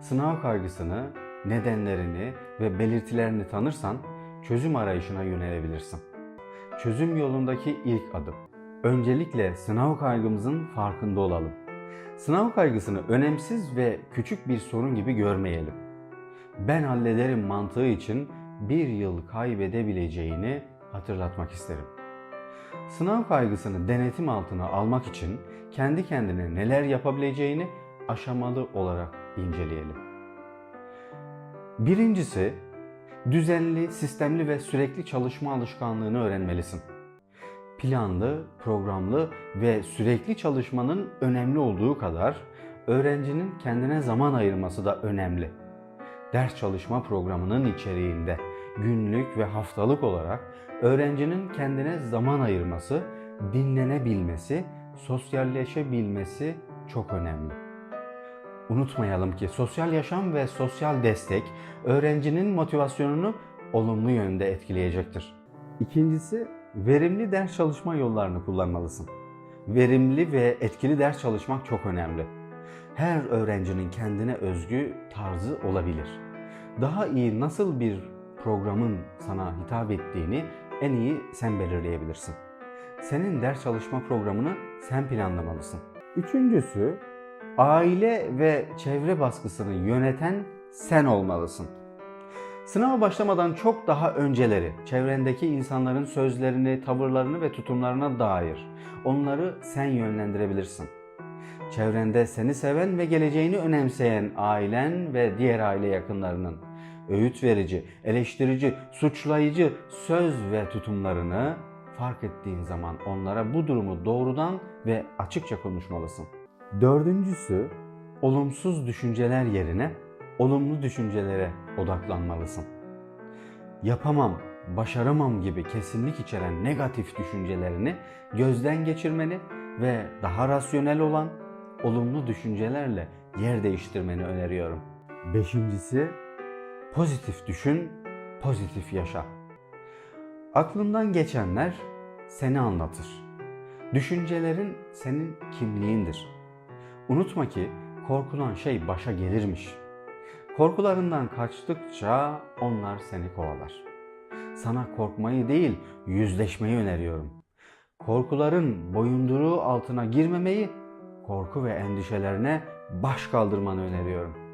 Sınav kaygısını, nedenlerini ve belirtilerini tanırsan çözüm arayışına yönelebilirsin. Çözüm yolundaki ilk adım. Öncelikle sınav kaygımızın farkında olalım. Sınav kaygısını önemsiz ve küçük bir sorun gibi görmeyelim. Ben hallederim mantığı için bir yıl kaybedebileceğini hatırlatmak isterim. Sınav kaygısını denetim altına almak için kendi kendine neler yapabileceğini aşamalı olarak inceleyelim. Birincisi, düzenli, sistemli ve sürekli çalışma alışkanlığını öğrenmelisin. Planlı, programlı ve sürekli çalışmanın önemli olduğu kadar öğrencinin kendine zaman ayırması da önemli. Ders çalışma programının içeriğinde günlük ve haftalık olarak öğrencinin kendine zaman ayırması, dinlenebilmesi, sosyalleşebilmesi çok önemli. Unutmayalım ki sosyal yaşam ve sosyal destek öğrencinin motivasyonunu olumlu yönde etkileyecektir. İkincisi, verimli ders çalışma yollarını kullanmalısın. Verimli ve etkili ders çalışmak çok önemli. Her öğrencinin kendine özgü tarzı olabilir. Daha iyi nasıl bir programın sana hitap ettiğini en iyi sen belirleyebilirsin. Senin ders çalışma programını sen planlamalısın. Üçüncüsü, aile ve çevre baskısını yöneten sen olmalısın. Sınava başlamadan çok daha önceleri çevrendeki insanların sözlerini, tavırlarını ve tutumlarına dair onları sen yönlendirebilirsin. Çevrende seni seven ve geleceğini önemseyen ailen ve diğer aile yakınlarının öğüt verici, eleştirici, suçlayıcı söz ve tutumlarını fark ettiğin zaman onlara bu durumu doğrudan ve açıkça konuşmalısın. Dördüncüsü, olumsuz düşünceler yerine olumlu düşüncelere odaklanmalısın. Yapamam, başaramam gibi kesinlik içeren negatif düşüncelerini gözden geçirmeni ve daha rasyonel olan olumlu düşüncelerle yer değiştirmeni öneriyorum. Beşincisi, pozitif düşün, pozitif yaşa. Aklından geçenler seni anlatır. Düşüncelerin senin kimliğindir. Unutma ki korkulan şey başa gelirmiş. Korkularından kaçtıkça onlar seni kovalar. Sana korkmayı değil, yüzleşmeyi öneriyorum. Korkuların boyunduruğu altına girmemeyi, korku ve endişelerine baş kaldırmanı öneriyorum.